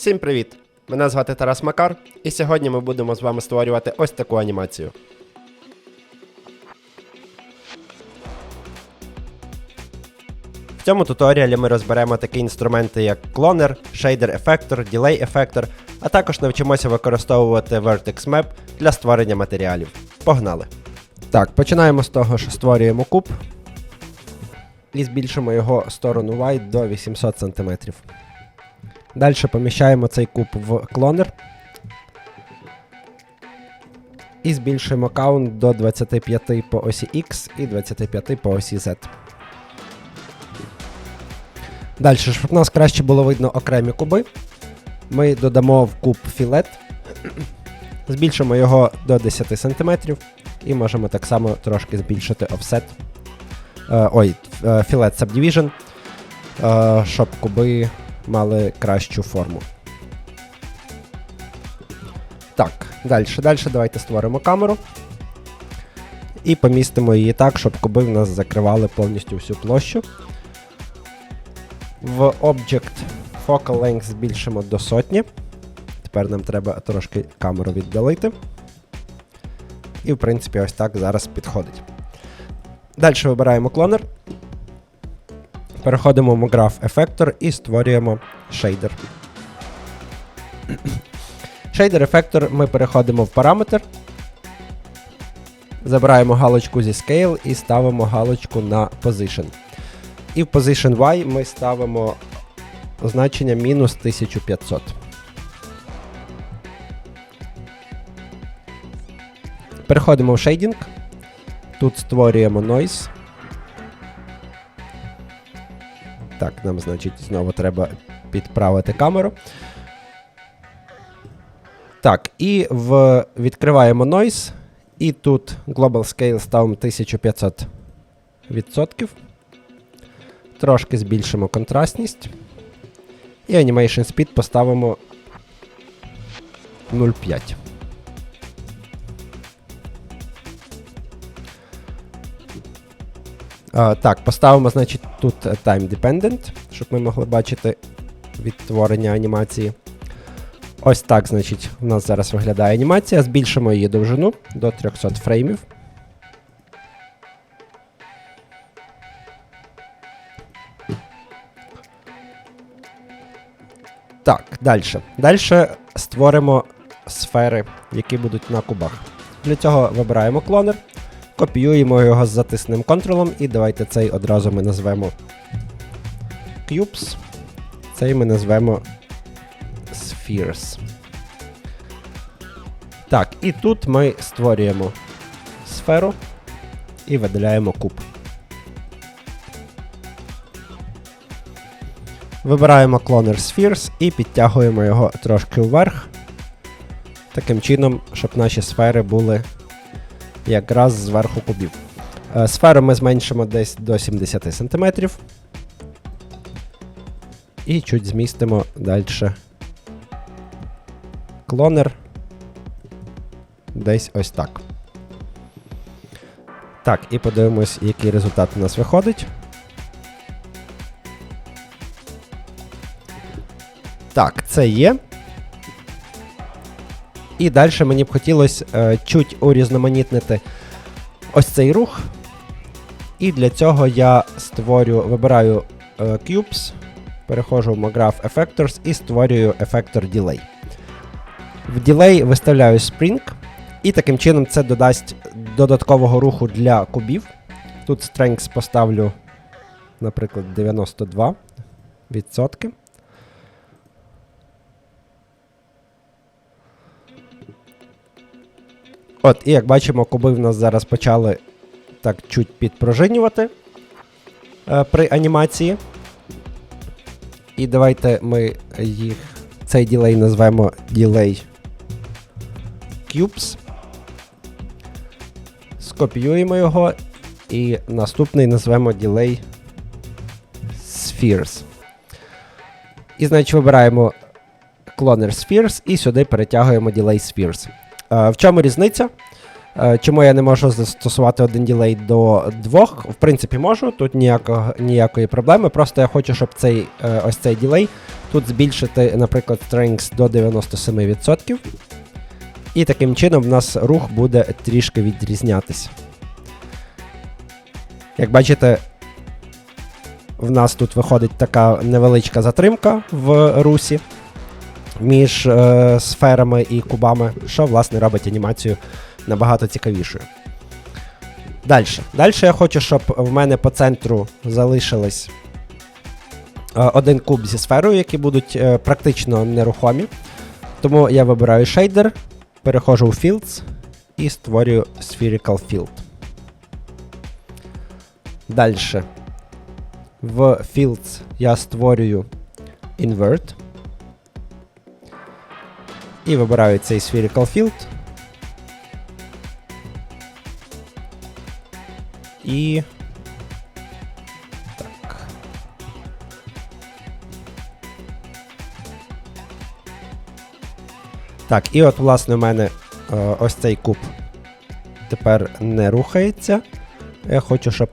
Всім привіт! Мене звати Тарас Макар, і сьогодні ми будемо з вами створювати ось таку анімацію. В цьому туторіалі ми розберемо такі інструменти, як клонер, шейдер ефектор, ділей ефектор, а також навчимося використовувати Vertex Map для створення матеріалів. Погнали! Так, починаємо з того, що створюємо куб і збільшимо його сторону Y до 800 см. Далі поміщаємо цей куб в клонер. І збільшуємо каунт до 25 по осі X і 25 по осі Z. Далі, щоб нас краще було видно окремі куби, ми додамо в куб філет, збільшимо його до 10 см і можемо так само трошки збільшити офсет. Е, ой, е, філет Subdivision, е, щоб куби мали кращу форму. Так, далі. Далі давайте створимо камеру. І помістимо її так, щоб куби в нас закривали повністю всю площу. В Object Focal Length збільшимо до сотні. Тепер нам треба трошки камеру віддалити. І, в принципі, ось так зараз підходить. Далі вибираємо клонер. Переходимо в Graph Effector і створюємо шейдер. Шейдер Effector ми переходимо в параметр. Забираємо галочку зі Scale і ставимо галочку на Position. І в Position Y ми ставимо значення мінус 1500. Переходимо в шейдінг. Тут створюємо Noise. Так, нам, значить, знову треба підправити камеру. Так, і в... відкриваємо Noise. І тут Global Scale ставимо 1500 відсотків. Трошки збільшимо контрастність. І Animation Speed поставимо 0,5. Так, поставимо, значить, тут е, Time Dependent, щоб ми могли бачити відтворення анімації. Ось так, значить, у нас зараз виглядає анімація. Збільшимо її довжину до 300 фреймів. Так, далі. Далі створимо сфери, які будуть на кубах. Для цього вибираємо клонер, копіюємо його з затисненим контролом, і давайте цей одразу ми назвемо Cubes. Цей ми назвемо Spheres. Так, і тут ми створюємо сферу і видаляємо куб. Вибираємо клонер Spheres і підтягуємо його трошки вверх. Таким чином, щоб наші сфери були якраз зверху кубів. Е, Сферу ми зменшимо десь до 70 см. І чуть змістимо далі клонер. Десь ось так. Так, і подивимось, який результат у нас виходить. Так, це є. І далі мені б хотілося е, чуть урізноманітнити ось цей рух. І для цього я створю, вибираю е, Cubes, переходжу в Graph Effectors і створюю Effector Delay. В Delay виставляю Spring, і таким чином це додасть додаткового руху для кубів. Тут Strength поставлю, наприклад, 92%. От, і як бачимо, куби в нас зараз почали так чуть підпружинювати е, при анімації. І давайте ми їх цей ділей назвемо Delay Cubes. Скопіюємо його. І наступний назвемо Delay Spheres. І, значить, вибираємо Cloner Spheres і сюди перетягуємо Delay Spheres. Е, В чому різниця? Е, Чому я не можу застосувати один ділей до двох? В принципі, можу, тут ніякого, ніякої проблеми. Просто я хочу, щоб цей е, ось цей ділей тут збільшити, наприклад, strength до 97%. І таким чином в нас рух буде трішки відрізнятися. Як бачите, в нас тут виходить така невеличка затримка в русі між е, сферами і кубами, що власне робить анімацію набагато цікавішою. Далі. Далі я хочу, щоб в мене по центру залишилось е, один куб зі сферою, які будуть е, практично нерухомі. Тому я вибираю шейдер, переходжу у Fields і створюю Spherical Field. Далі. В Fields я створюю Invert. І вибираю цей Spherical Field. І. Так. Так, і от, власне, у мене е, ось цей куб тепер не рухається. Я хочу, щоб.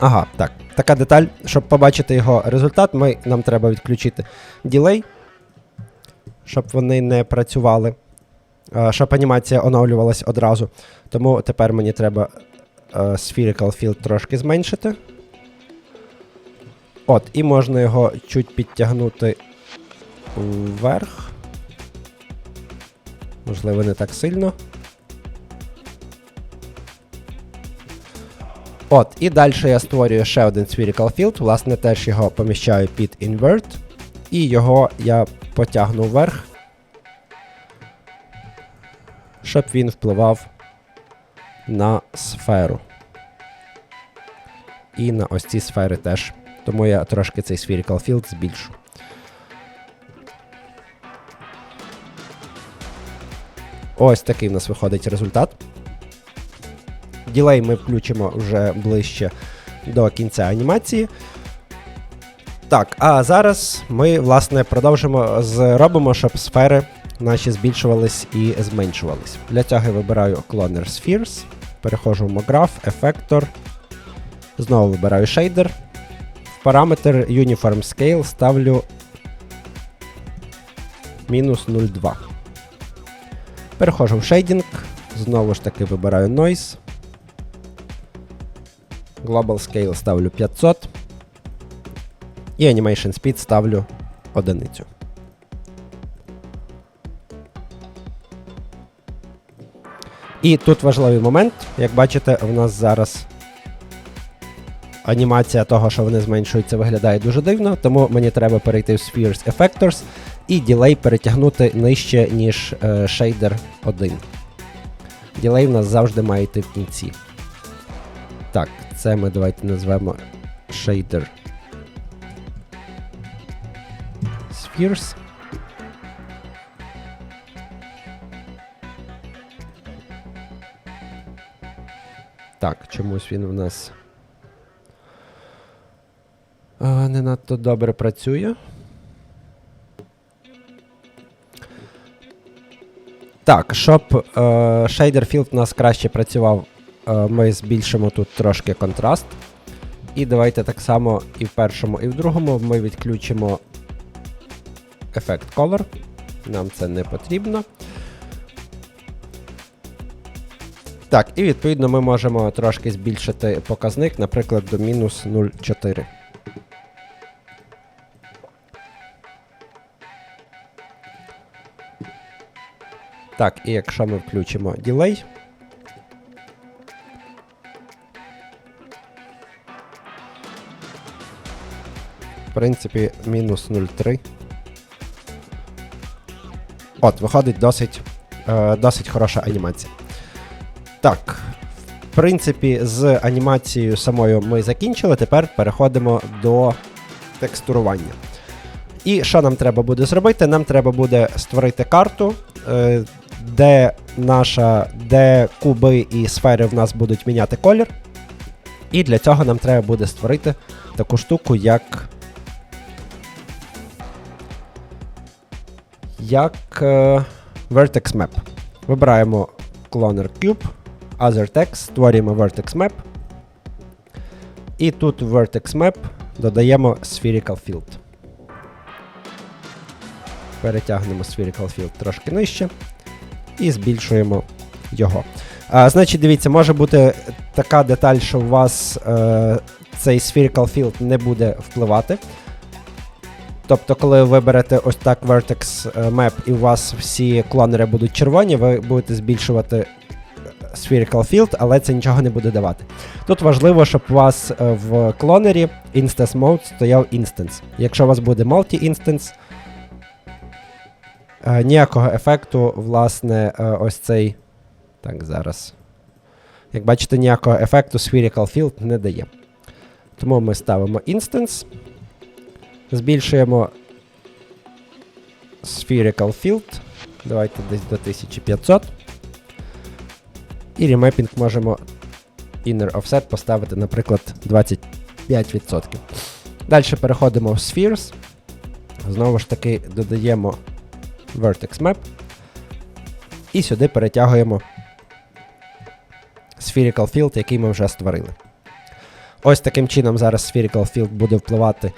Ага, так. Така деталь, щоб побачити його результат, ми, нам треба відключити ділей, щоб вони не працювали, е, щоб анімація оновлювалась одразу. Тому тепер мені треба е, Spherical Field трошки зменшити. От, і можна його чуть підтягнути вверх. Можливо, не так сильно. От, і далі я створюю ще один Spherical Field, власне, теж його поміщаю під Invert, і його я потягну вверх, щоб він впливав на сферу. І на ось ці сфери теж. Тому я трошки цей Spherical Field збільшу. Ось такий в нас виходить результат. Ділей ми включимо вже ближче до кінця анімації. Так, а зараз ми, власне, продовжимо зробимо, щоб сфери наші збільшувались і зменшувались. Для цього я вибираю Cloner Spheres, переходжу в MoGraph, Effector, знову вибираю Shader. В параметр Uniform Scale ставлю мінус 0,2. Переходжу в Shading, знову ж таки вибираю Noise. Global Scale ставлю 500. І Animation Speed ставлю одиницю. І тут важливий момент. Як бачите, в нас зараз анімація того, що вони зменшуються, виглядає дуже дивно, тому мені треба перейти в Spheres Effectors і ділей перетягнути нижче, ніж е, Shader 1. Ділей в нас завжди має йти в кінці. Так, це ми давайте назвемо Shader Spheres. Так, чомусь він в нас а, не надто добре працює. Так, щоб е, Shader Field у нас краще працював, е, ми збільшимо тут трошки контраст. І давайте так само і в першому, і в другому ми відключимо ефект Color. Нам це не потрібно. Так, і відповідно ми можемо трошки збільшити показник, наприклад, до мінус 0,4. Так, і якщо ми включимо ділей. Принципі, мінус 0,3. От, виходить досить, е, досить хороша анімація. Так, в принципі, з анімацією самою ми закінчили. Тепер переходимо до текстурування. І що нам треба буде зробити? Нам треба буде створити карту, е, де наша, де куби і сфери в нас будуть міняти колір. І для цього нам треба буде створити таку штуку, як як е, Vertex Map. Вибираємо Cloner Cube, Other Text, створюємо Vertex Map. І тут в Vertex Map додаємо Spherical Field. Перетягнемо Spherical Field трошки нижче і збільшуємо його. А, значить, дивіться, може бути така деталь, що у вас е, цей Spherical Field не буде впливати. Тобто, коли ви берете ось так Vertex е, Map і у вас всі клонери будуть червоні, ви будете збільшувати е, Spherical Field, але це нічого не буде давати. Тут важливо, щоб у вас е, в клонері Instance Mode стояв Instance. Якщо у вас буде Multi-Instance, ніякого ефекту, власне, ось цей. Так, зараз. Як бачите, ніякого ефекту Spherical Field не дає. Тому ми ставимо Instance. Збільшуємо Spherical Field. Давайте десь до 1500. І ремепінг можемо Inner Offset поставити, наприклад, 25%. Далі переходимо в Spheres. Знову ж таки, додаємо Vertex Map. І сюди перетягуємо Spherical Field, який ми вже створили. Ось таким чином зараз Spherical Field буде впливати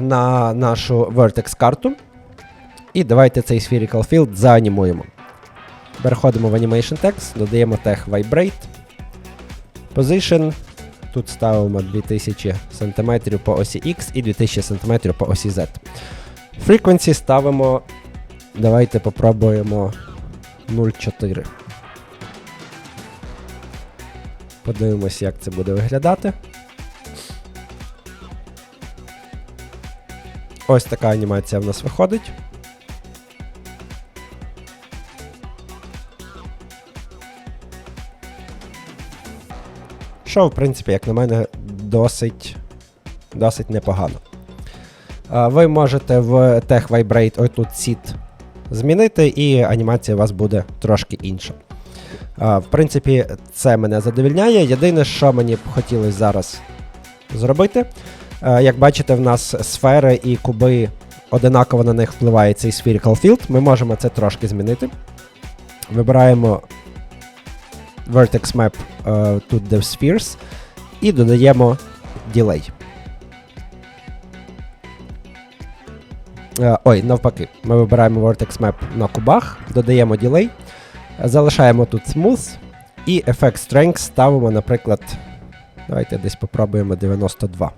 на нашу Vertex карту. І давайте цей Spherical Field заанімуємо. Переходимо в Animation Text, додаємо тег Vibrate. Position. Тут ставимо 2000 см по осі X і 2000 см по осі Z. Frequency ставимо. Давайте попробуємо 0,4. Подивимось, як це буде виглядати. Ось така анімація в нас виходить. Що, в принципі, як на мене, досить, досить непогано. Ви можете в Tech Vibrate ось тут Seed змінити, і анімація у вас буде трошки інша. В принципі, це мене задовільняє. Єдине, що мені б хотілося зараз зробити. А, Як бачите, в нас сфери і куби одинаково на них впливає цей Spherical Field. Ми можемо це трошки змінити. Вибираємо Vertex Map е, тут де Spheres і додаємо Delay. Е, Ой, навпаки, ми вибираємо Vertex Map на кубах, додаємо Delay, е, залишаємо тут Smooth і Effect Strength ставимо, наприклад, давайте десь попробуємо 92.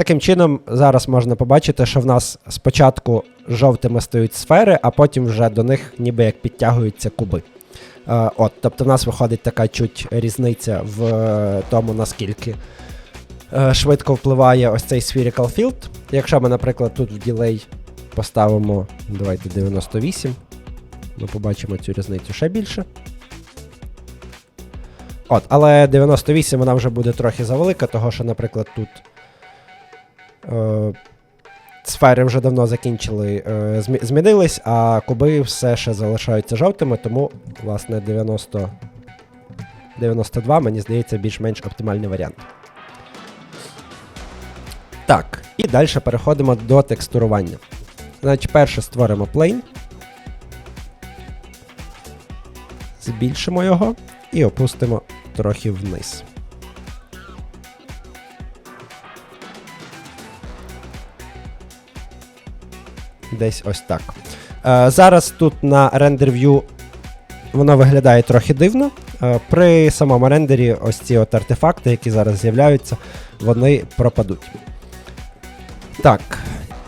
Таким чином, зараз можна побачити, що в нас спочатку жовтими стають сфери, а потім вже до них ніби як підтягуються куби. Е, от, Тобто в нас виходить така чуть різниця в е, тому, наскільки е, швидко впливає ось цей Spherical Field. Якщо ми, наприклад, тут в ділей поставимо давайте 98, ми побачимо цю різницю ще більше. От, Але 98 вона вже буде трохи завелика, того що, наприклад, тут. Е, Сфери вже давно закінчили, е, змінились, а куби все ще залишаються жовтими, тому, власне, 90, 92, мені здається, більш-менш оптимальний варіант. Так, і далі переходимо до текстурування. Значить, перше створимо plane. Збільшимо його і опустимо трохи вниз. Десь ось так. Е, зараз тут на рендер view воно виглядає трохи дивно. Е, при самому рендері ось ці от артефакти, які зараз з'являються, вони пропадуть. Так,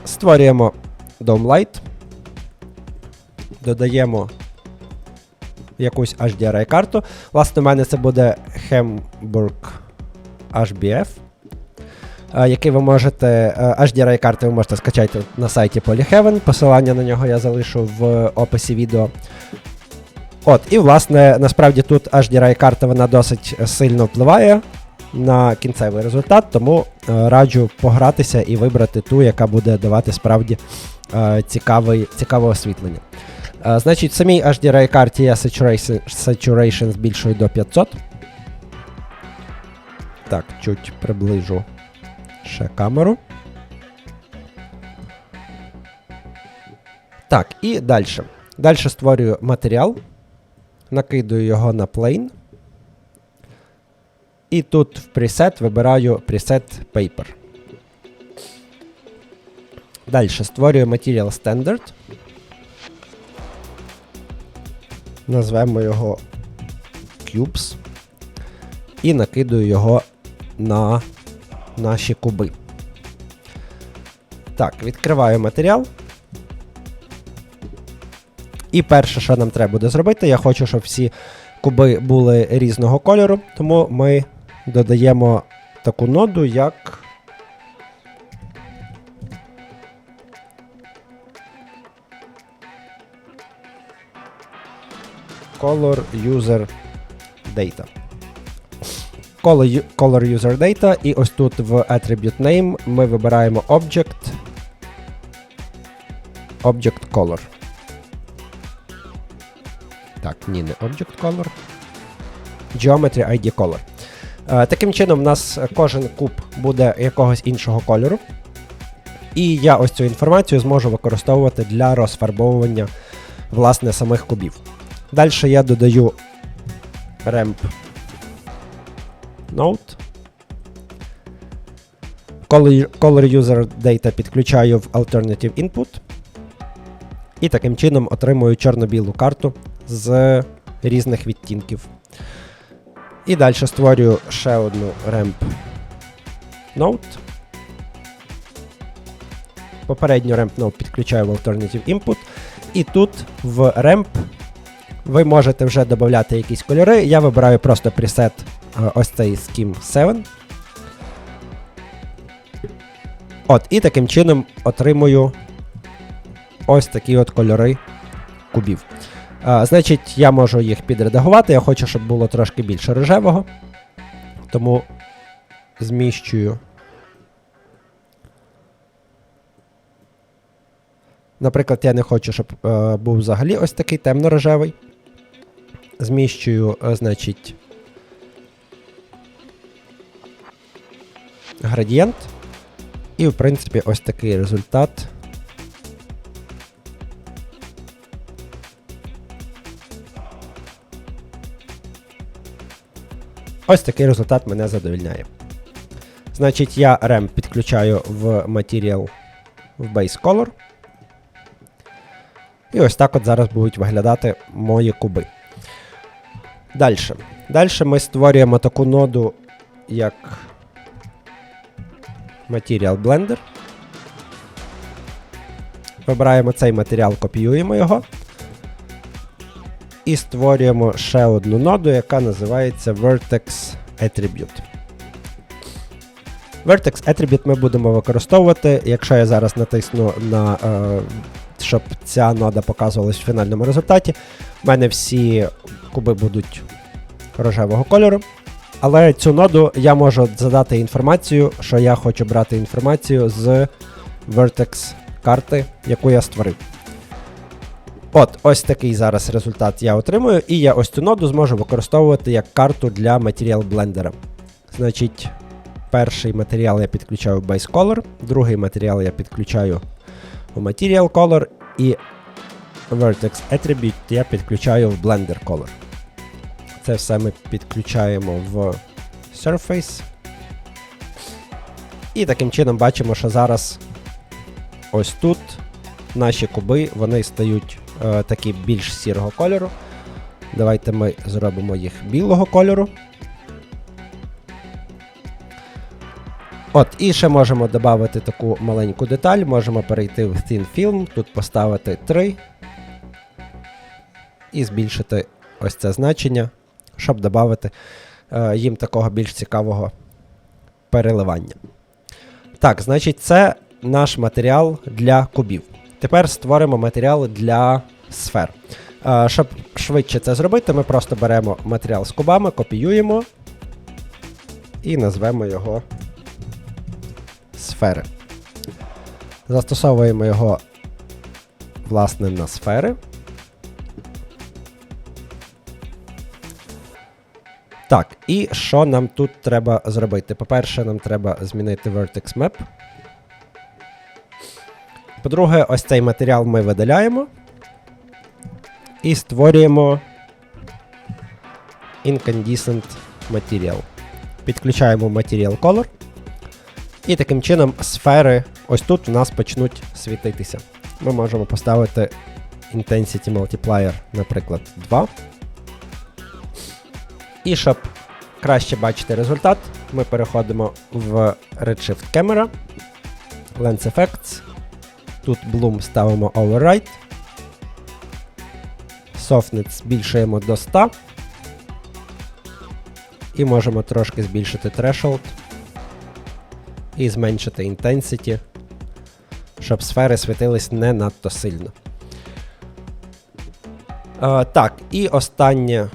створюємо Dome Light. Додаємо якусь HDRI карту. Власне, у мене це буде Hamburg HBF. Е, Який ви можете. е, HDRI карти ви можете скачати на сайті Polyheaven. Посилання на нього я залишу в описі відео. От, і власне, насправді тут HDRI карта вона досить сильно впливає на кінцевий результат, тому е, раджу погратися і вибрати ту, яка буде давати справді е, цікавий, цікаве освітлення. Е, значить, в самій HDRI карті я saturation, saturation збільшую до 500. Так, чуть приближу ще камеру. Так, і далі. Далі створюю матеріал, накидую його на plane. І тут в preset вибираю preset paper. Далі створюю Material Standard. Назвемо його Cubes. І накидую його на наші куби. Так, відкриваю матеріал. І перше, що нам треба буде зробити, я хочу, щоб всі куби були різного кольору, тому ми додаємо таку ноду, як. Color User Data. Color, User Data, і ось тут в Attribute Name ми вибираємо Object. Object Color. Так, ні, не Object Color. Geometry ID Color. Е, таким чином, у нас кожен куб буде якогось іншого кольору. І я ось цю інформацію зможу використовувати для розфарбовування власне самих кубів. Далі я додаю ramp node. Color, user data підключаю в alternative input. І таким чином отримую чорно-білу карту з різних відтінків. І далі створюю ще одну ramp node. Попередню ramp node підключаю в alternative input. І тут в ramp ви можете вже додати якісь кольори. Я вибираю просто пресет ось цей Skim 7. От, і таким чином отримую ось такі от кольори кубів. А, значить, я можу їх підредагувати. Я хочу, щоб було трошки більше рожевого. Тому зміщую. Наприклад, я не хочу, щоб е, був взагалі ось такий темно-рожевий. Зміщую, е, значить, градієнт. І, в принципі, ось такий результат. Ось такий результат мене задовільняє. Значить, я RAM підключаю в Material в Base Color. І ось так от зараз будуть виглядати мої куби. Далі. Далі ми створюємо таку ноду, як Material Blender. Вибираємо цей матеріал, копіюємо його. І створюємо ще одну ноду, яка називається Vertex Attribute. Vertex Attribute ми будемо використовувати, якщо я зараз натисну на, е, щоб ця нода показувалась в фінальному результаті. У мене всі куби будуть рожевого кольору. Але цю ноду я можу задати інформацію, що я хочу брати інформацію з Vertex карти, яку я створив. От, ось такий зараз результат я отримую, і я ось цю ноду зможу використовувати як карту для Material Blender. Значить, перший матеріал я підключаю в Base Color, другий матеріал я підключаю в Material Color, і Vertex Attribute я підключаю в Blender Color. Це все ми підключаємо в Surface. І таким чином бачимо, що зараз ось тут наші куби вони стають е, такі більш сірого кольору. Давайте ми зробимо їх білого кольору. От, і ще можемо додати таку маленьку деталь. Можемо перейти в Thin Film, тут поставити 3 і збільшити ось це значення, щоб додати е, їм такого більш цікавого переливання. Так, значить, це наш матеріал для кубів. Тепер створимо матеріал для сфер. Е, щоб швидше це зробити, ми просто беремо матеріал з кубами, копіюємо і назвемо його сфери. Застосовуємо його, власне, на сфери. Так, і що нам тут треба зробити? По-перше, нам треба змінити Vertex Map. По-друге, ось цей матеріал ми видаляємо і створюємо Incandescent Material. Підключаємо Material Color. І таким чином сфери ось тут у нас почнуть світитися. Ми можемо поставити Intensity Multiplier, наприклад, 2. І щоб краще бачити результат, ми переходимо в Redshift Camera, Lens Effects. Тут Bloom ставимо Override. Softness збільшуємо до 100. І можемо трошки збільшити Threshold. І зменшити Intensity, щоб сфери світились не надто сильно. Е, так, і останнє,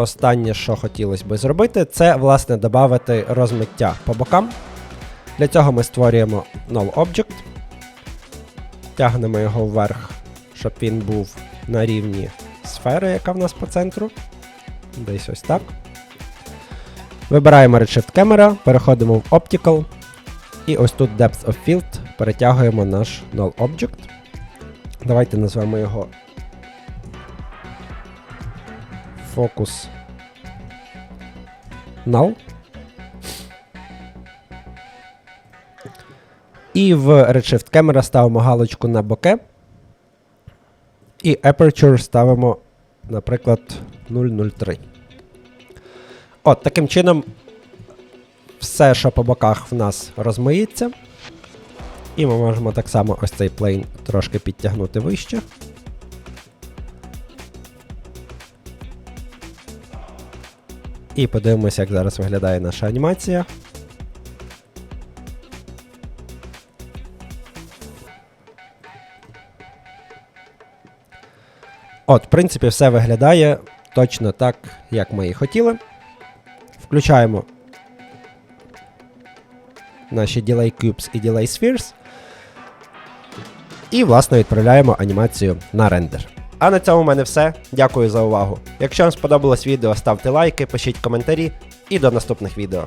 останнє, що хотілося би зробити, це, власне, додати розмиття по бокам. Для цього ми створюємо null object, тягнемо його вверх, щоб він був на рівні сфери, яка в нас по центру. Десь ось так. Вибираємо Redshift Camera, переходимо в Optical. І ось тут Depth of Field перетягуємо наш null object. Давайте назвемо його Focus Null. І в Redshift Camera ставимо галочку на боке. І Aperture ставимо, наприклад, 003. От, таким чином, все, що по боках в нас розмиється. І ми можемо так само ось цей плейн трошки підтягнути вище. І подивимося, як зараз виглядає наша анімація. От, в принципі, все виглядає точно так, як ми і хотіли. Включаємо наші Delay Cubes і Delay Spheres. І, власне, відправляємо анімацію на рендер. А на цьому в мене все. Дякую за увагу. Якщо вам сподобалось відео, ставте лайки, пишіть коментарі і до наступних відео.